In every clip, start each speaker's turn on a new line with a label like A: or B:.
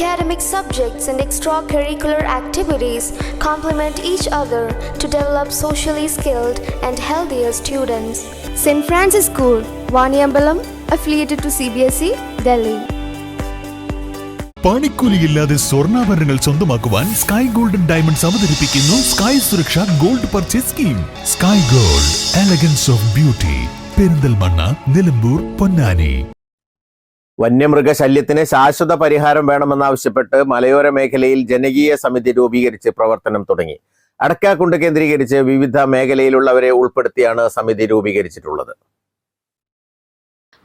A: Academic subjects and extracurricular activities complement each other to develop socially skilled and healthier students. St. Francis School, Vaniambalam, affiliated to CBSE, E, Delhi.
B: പണിക്കൂലിയില്ലാതെ സ്വർണാഭരണങ്ങൾ സ്വന്തമാക്കുവാൻ sky golden diamonds അവതരിപ്പിക്കുന്നു Sky Suraksha gold purchase scheme Sky Gold elegance of beauty Perinthalmanna Nilambur Ponnani
C: വന്യമൃഗശല്യത്തിന് ശാശ്വത പരിഹാരം വേണമെന്നാവശ്യപ്പെട്ട് മലയോര മേഖലയിൽ ജനകീയ സമിതി രൂപീകരിച്ച് പ്രവർത്തനം തുടങ്ങി. അടക്കാക്കുണ്ട് കേന്ദ്രീകരിച്ച് വിവിധ മേഖലയിലുള്ളവരെ ഉൾപ്പെടുത്തിയാണ് സമിതി രൂപീകരിച്ചിട്ടുള്ളത്.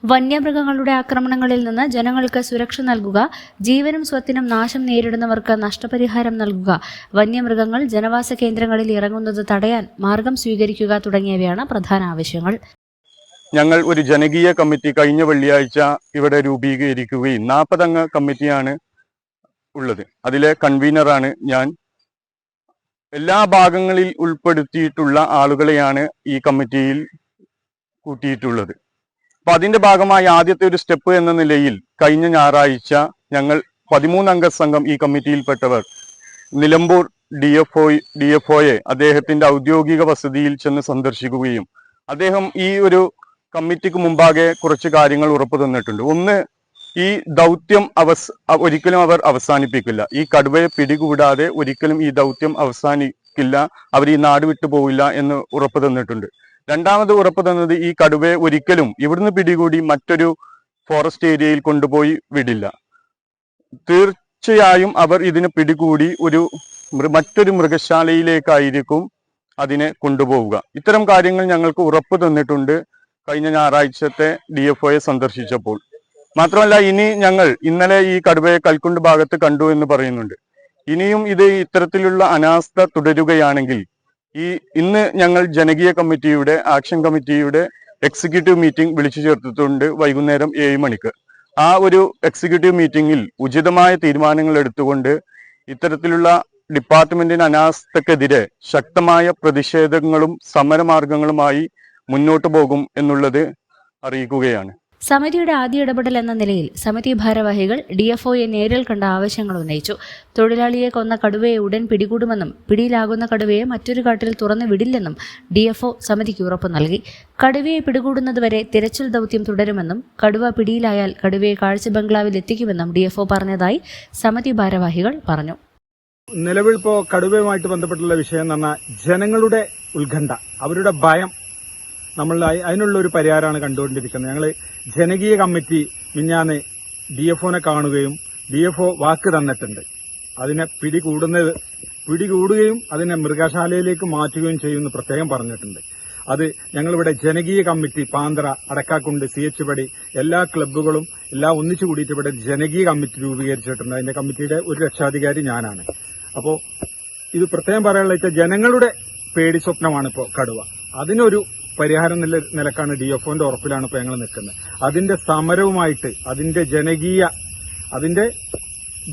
D: വന്യമൃഗങ്ങളുടെ ആക്രമണങ്ങളിൽ നിന്ന് ജനങ്ങൾക്ക് സുരക്ഷ നൽകുക ജീവനും സ്വത്തിനും നാശം നേരിടുന്നവർക്ക് നഷ്ടപരിഹാരം നൽകുക വന്യമൃഗങ്ങൾ ജനവാസ കേന്ദ്രങ്ങളിൽ ഇറങ്ങുന്നത് തടയാൻ മാർഗം സ്വീകരിക്കുക തുടങ്ങിയവയാണ് പ്രധാന ആവശ്യങ്ങൾ.
E: ഞങ്ങൾ ഒരു ജനകീയ കമ്മിറ്റി കഴിഞ്ഞ വെള്ളിയാഴ്ച ഇവിടെ രൂപീകരിക്കുകയും നാൽപ്പതംഗ കമ്മിറ്റിയാണ് ഉള്ളത്. അതിലെ കൺവീനറാണ് ഞാൻ. എല്ലാ ഭാഗങ്ങളിൽ ഉൾപ്പെടുത്തിയിട്ടുള്ള ആളുകളെയാണ് ഈ കമ്മിറ്റിയിൽ കൂട്ടിയിട്ടുള്ളത്. അപ്പൊ അതിന്റെ ഭാഗമായി ആദ്യത്തെ ഒരു സ്റ്റെപ്പ് എന്ന നിലയിൽ കഴിഞ്ഞ ഞായറാഴ്ച ഞങ്ങൾ പതിമൂന്നംഗ സംഘം ഈ കമ്മിറ്റിയിൽപ്പെട്ടവർ Nilambur D F O D F ഒയെ അദ്ദേഹത്തിന്റെ ഔദ്യോഗിക വസതിയിൽ ചെന്ന് സന്ദർശിക്കുകയും അദ്ദേഹം ഈ ഒരു കമ്മിറ്റിക്ക് മുമ്പാകെ കുറച്ച് കാര്യങ്ങൾ ഉറപ്പു തന്നിട്ടുണ്ട്. ഒന്ന് ഈ ദൗത്യം അവസ് ഒരിക്കലും അവർ അവസാനിപ്പിക്കില്ല. ഈ കടുവയെ പിടികൂടാതെ ഒരിക്കലും ഈ ദൗത്യം അവസാനിക്കില്ല. അവർ ഈ നാട് വിട്ടു പോവില്ല എന്ന് ഉറപ്പ് തന്നിട്ടുണ്ട്. രണ്ടാമത് ഉറപ്പ് തന്നത് ഈ കടുവയെ ഒരിക്കലും ഇവിടുന്ന് പിടികൂടി മറ്റൊരു ഫോറസ്റ്റ് ഏരിയയിൽ കൊണ്ടുപോയി വിടില്ല. തീർച്ചയായും അവർ ഇതിനെ പിടികൂടി ഒരു മറ്റൊരു മൃഗശാലയിലേക്കായിരിക്കും അതിനെ കൊണ്ടുപോവുക. ഇത്തരം കാര്യങ്ങൾ ഞങ്ങൾക്ക് ഉറപ്പ് തന്നിട്ടുണ്ട്. കഴിഞ്ഞ ഞായറാഴ്ചത്തെ ഡി എഫ് ഒയെ സന്ദർശിച്ചപ്പോൾ. മാത്രമല്ല ഇനി ഞങ്ങൾ ഇന്നലെ ഈ കടുവയെ കൽക്കുണ്ട് ഭാഗത്ത് കണ്ടു എന്ന് പറയുന്നുണ്ട്. ഇനിയും ഇത് ഇത്തരത്തിലുള്ള അനാസ്ഥ തുടരുകയാണെങ്കിൽ ഈ ഇന്ന് ഞങ്ങൾ ജനകീയ കമ്മിറ്റിയുടെ ആക്ഷൻ കമ്മിറ്റിയുടെ എക്സിക്യൂട്ടീവ് മീറ്റിംഗ് വിളിച്ചു ചേർത്തിട്ടുണ്ട് വൈകുന്നേരം ഏഴ് മണിക്ക്. ആ ഒരു എക്സിക്യൂട്ടീവ് മീറ്റിംഗിൽ ഉചിതമായ തീരുമാനങ്ങൾ എടുത്തുകൊണ്ട് ഇത്തരത്തിലുള്ള ഡിപ്പാർട്ട്മെന്റിന് അനാസ്ഥക്കെതിരെ ശക്തമായ പ്രതിഷേധങ്ങളും സമരമാർഗങ്ങളുമായി മുന്നോട്ട് പോകും എന്നുള്ളത് അറിയിക്കുകയാണ്.
D: സമിതിയുടെ ആദ്യ ഇടപെടൽ എന്ന നിലയിൽ സമിതി ഭാരവാഹികൾ ഡി എഫ് ഒയെ നേരിൽ കണ്ട ആവശ്യങ്ങൾ ഉന്നയിച്ചു. തൊഴിലാളിയെ കൊന്ന കടുവയെ ഉടൻ പിടികൂടുമെന്നും പിടിയിലാകുന്ന കടുവയെ മറ്റൊരു കാട്ടിൽ തുറന്നു വിടില്ലെന്നും ഡി എഫ് ഒ സമിതിക്ക് ഉറപ്പു നൽകി. കടുവയെ പിടികൂടുന്നതുവരെ തിരച്ചിൽ ദൗത്യം തുടരുമെന്നും കടുവ പിടിയിലായാൽ കടുവയെ കാഴ്ച ബംഗ്ലാവിൽ എത്തിക്കുമെന്നും ഡി എഫ് ഒ പറഞ്ഞതായി സമിതി ഭാരവാഹികൾ പറഞ്ഞു.
F: നിലവിൽ ഇപ്പോ കടുവയുമായിട്ട് ബന്ധപ്പെട്ടുള്ള വിഷയം എന്ന് പറഞ്ഞാൽ ജനങ്ങളുടെ ഉത്കണ്ഠ അവരുടെ ഭയം നമ്മൾ അതിനുള്ള ഒരു പരിഹാരമാണ് കണ്ടുകൊണ്ടിരിക്കുന്നത്. ഞങ്ങൾ ജനകീയ കമ്മിറ്റി മിഞ്ഞാന്ന് ഡി എഫ്ഒനെ കാണുകയും ഡി എഫ് വാക്ക് തന്നിട്ടുണ്ട്. അതിനെ പിടികൂടുന്നത് പിടികൂടുകയും അതിനെ മൃഗശാലയിലേക്ക് മാറ്റുകയും ചെയ്യുമെന്ന് പ്രത്യേകം പറഞ്ഞിട്ടുണ്ട്. അത് ഞങ്ങളിവിടെ ജനകീയ committee Panthara Adakkakundu C H പടി എല്ലാ ക്ലബ്ബുകളും എല്ലാം ഒന്നിച്ചു കൂടിയിട്ട് ഇവിടെ ജനകീയ കമ്മിറ്റി രൂപീകരിച്ചിട്ടുണ്ട്. അതിന്റെ കമ്മിറ്റിയുടെ ഒരു രക്ഷാധികാരി ഞാനാണ്. അപ്പോൾ ഇത് പ്രത്യേകം പറയാനുള്ള ജനങ്ങളുടെ പേടി സ്വപ്നമാണ് ഇപ്പോൾ കടുവ. അതിനൊരു പരിഹാരം നില നിലക്കാണ് ഡി എഫ് ഒന്റെ ഉറപ്പിലാണ് ഇപ്പോൾ ഞങ്ങൾ നിൽക്കുന്നത്. അതിന്റെ സമരവുമായിട്ട് അതിന്റെ ജനകീയ അതിന്റെ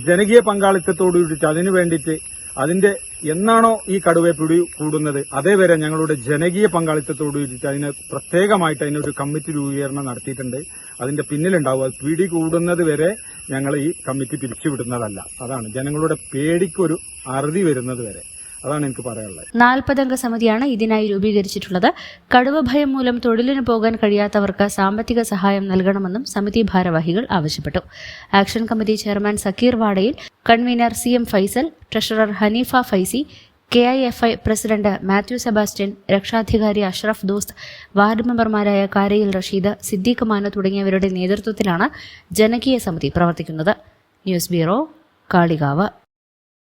F: ജനകീയ പങ്കാളിത്തത്തോട് കൂടിയിട്ട് അതിനു വേണ്ടിയിട്ട് അതിന്റെ എന്നാണോ ഈ കടുവയെ പിടി കൂടുന്നത് അതേവരെ ഞങ്ങളുടെ ജനകീയ പങ്കാളിത്തത്തോട് അതിന് പ്രത്യേകമായിട്ട് അതിനൊരു കമ്മിറ്റി രൂപീകരണം നടത്തിയിട്ടുണ്ട്. അതിന്റെ പിന്നിലുണ്ടാവും. അത് പിടി കൂടുന്നത് വരെ ഞങ്ങൾ ഈ കമ്മിറ്റി പിരിച്ചുവിടുന്നതല്ല. അതാണ് ജനങ്ങളുടെ പേടിക്കൊരു അറുതി വരുന്നത് വരെ. അതാണ് എനിക്ക് പറയാനുള്ളത്.
D: നാൽപ്പതംഗ സമിതിയാണ് ഇതിനായി രൂപീകരിച്ചിട്ടുള്ളത്. കടുവ ഭയം മൂലം തൊഴിലിന് പോകാൻ കഴിയാത്തവർക്ക് സാമ്പത്തിക സഹായം നൽകണമെന്നും സമിതി ഭാരവാഹികൾ ആവശ്യപ്പെട്ടു. Action committee chairman Zakir Vadayil convener C M Faisal treasurer Haneefa Faizy K I F I president Mathew Sebastian രക്ഷാധികാരി അഷ്റഫ് ദോസ്ത് വാർഡ് മെമ്പർമാരായ കാരയിൽ റഷീദ് സിദ്ദീഖ് മാന തുടങ്ങിയവരുടെ നേതൃത്വത്തിലാണ് ജനകീയ സമിതി പ്രവർത്തിക്കുന്നത്. News bureau Kalikavu.